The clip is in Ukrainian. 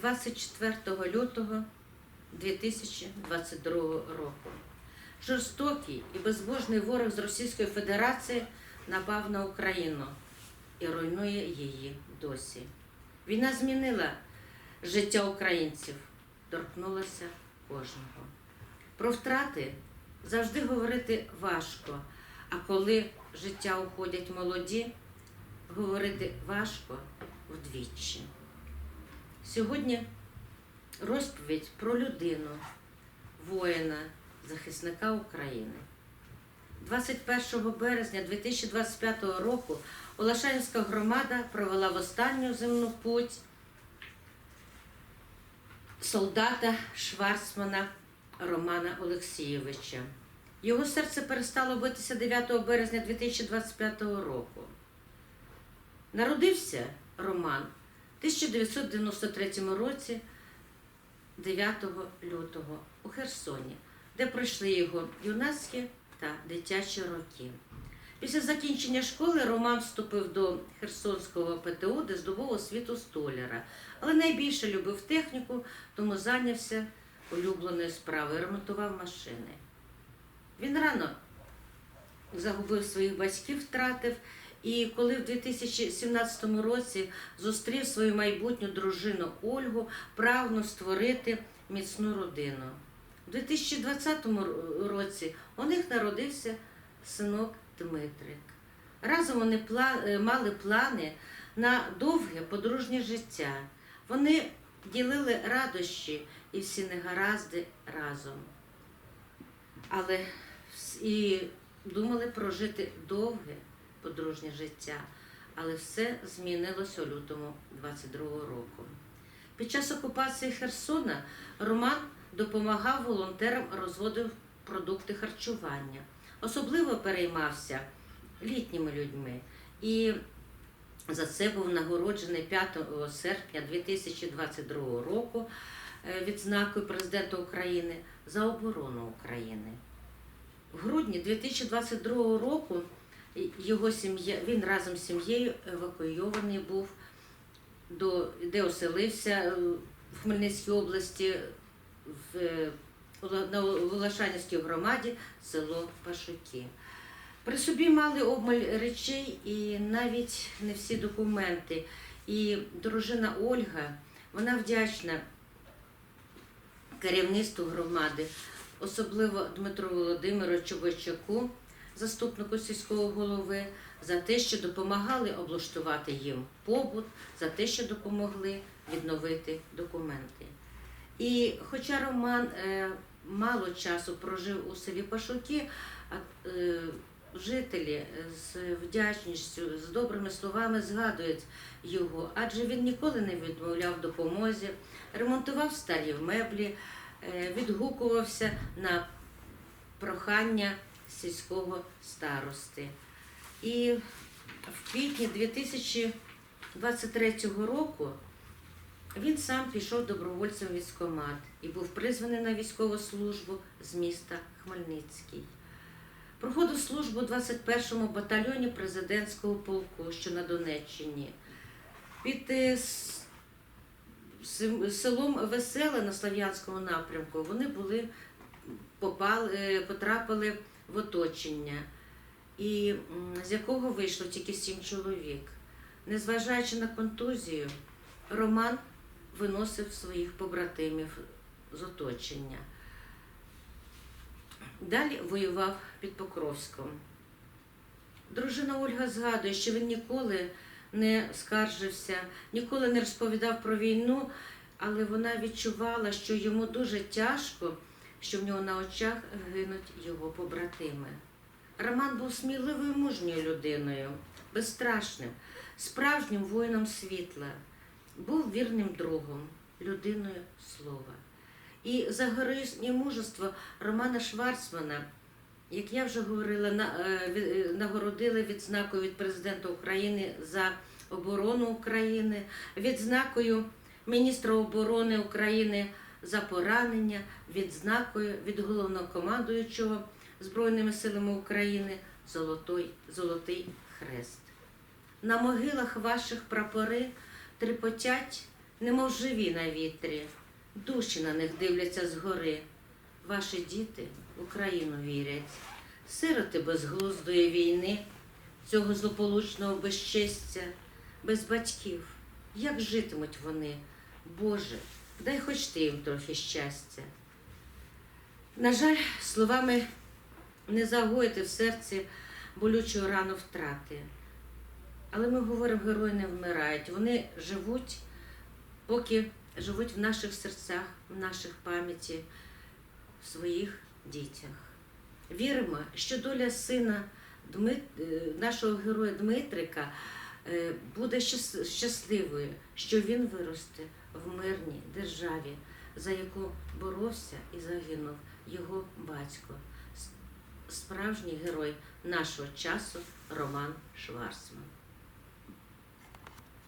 24 лютого 2022 року. Жорстокий і безбожний ворог з Російської Федерації напав на Україну і руйнує її досі. Війна змінила життя українців, торкнулася кожного. Про втрати завжди говорити важко, а коли життя уходять молоді, говорити важко вдвічі. Сьогодні розповідь про людину, воїна, захисника України. 21 березня 2025 року Олашанівська громада провела в останню земну путь солдата Шварцмана Романа Олексійовича. Його серце перестало битися 9 березня 2025 року. Народився Роман 1993 році 9 лютого у Херсоні, де пройшли його юнацькі та дитячі роки. Після закінчення школи Роман вступив до Херсонського ПТУ, де здобув освіту столяра, але найбільше любив техніку, тому зайнявся улюбленою справою, ремонтував машини. Він рано загубив своїх батьків, втратив, і коли в 2017 році зустрів свою майбутню дружину Ольгу, прагнув створити міцну родину. У 2020 році у них народився синок Дмитрик. Разом вони е, мали плани на довге подружнє життя. Вони ділили радощі і всі негаразди разом. Але і думали прожити довге подружнє життя. Але все змінилося у лютому 22 року. Під час окупації Херсона Роман допомагав волонтерам розводив продукти харчування. Особливо переймався літніми людьми. І за це був нагороджений 5 серпня 2022 року е, відзнакою президента України за оборону України. В грудні 2022 року його сім'я, він разом з сім'єю евакуйований був до де оселився е, в Хмельницькій області в, е, на Волошанівській громаді село Пашуки. При собі мали обмаль речей і навіть не всі документи. І дружина Ольга, вона вдячна керівництву громади, особливо Дмитру Володимировичу Бойчаку, заступнику сільського голови, за те, що допомагали облаштувати їм побут, за те, що допомогли відновити документи. І хоча Роман е, мало часу прожив у селі Пашуки, а, е, жителі з вдячністю, з добрими словами згадують його, адже він ніколи не відмовляв допомозі, ремонтував старі меблі, е, відгукувався на прохання сільського старости. І в квітні 2023 року він сам пішов добровольцем в військкомат і був призваний на військову службу з міста Хмельницький. Проходив службу у 21-му батальйоні президентського полку, що на Донеччині. Під е, селом Веселе на Слав'янському напрямку вони були, попали, е, потрапили в оточення, і з якого вийшло тільки сім чоловік. Незважаючи на контузію, Роман виносив своїх побратимів з оточення. Далі воював під Покровськом. Дружина Ольга згадує, що він ніколи не скаржився, ніколи не розповідав про війну, але вона відчувала, що йому дуже тяжко, що в нього на очах гинуть його побратими. Роман був сміливою мужньою людиною, безстрашним, справжнім воїном світла, був вірним другом, людиною слова. І за героїзм мужество Романа Шварцмана, як я вже говорила, е, е, нагородили відзнакою від президента України за оборону України, відзнакою міністра оборони України за поранення, відзнакою від головнокомандуючого Збройними силами України Золотой, Золотий Хрест. На могилах ваших прапори трепотять немов живі на вітрі, душі на них дивляться згори. Ваші діти в Україну вірять, сироти безглуздої війни, цього злополучного безчестя, без батьків. Як житимуть вони? Боже, дай хоч ти їм трохи щастя. На жаль, словами не загоїти в серці болючу рану втрати. Але ми говоримо, герої не вмирають. Вони живуть, поки живуть в наших серцях, в наших пам'яті, в своїх дітях. Віримо, що доля сина Дмит... е, нашого героя Дмитрика е, буде щасливою, що він виросте в мирній державі, за яку боровся і загинув його батько, справжній герой нашого часу Роман Шварцман.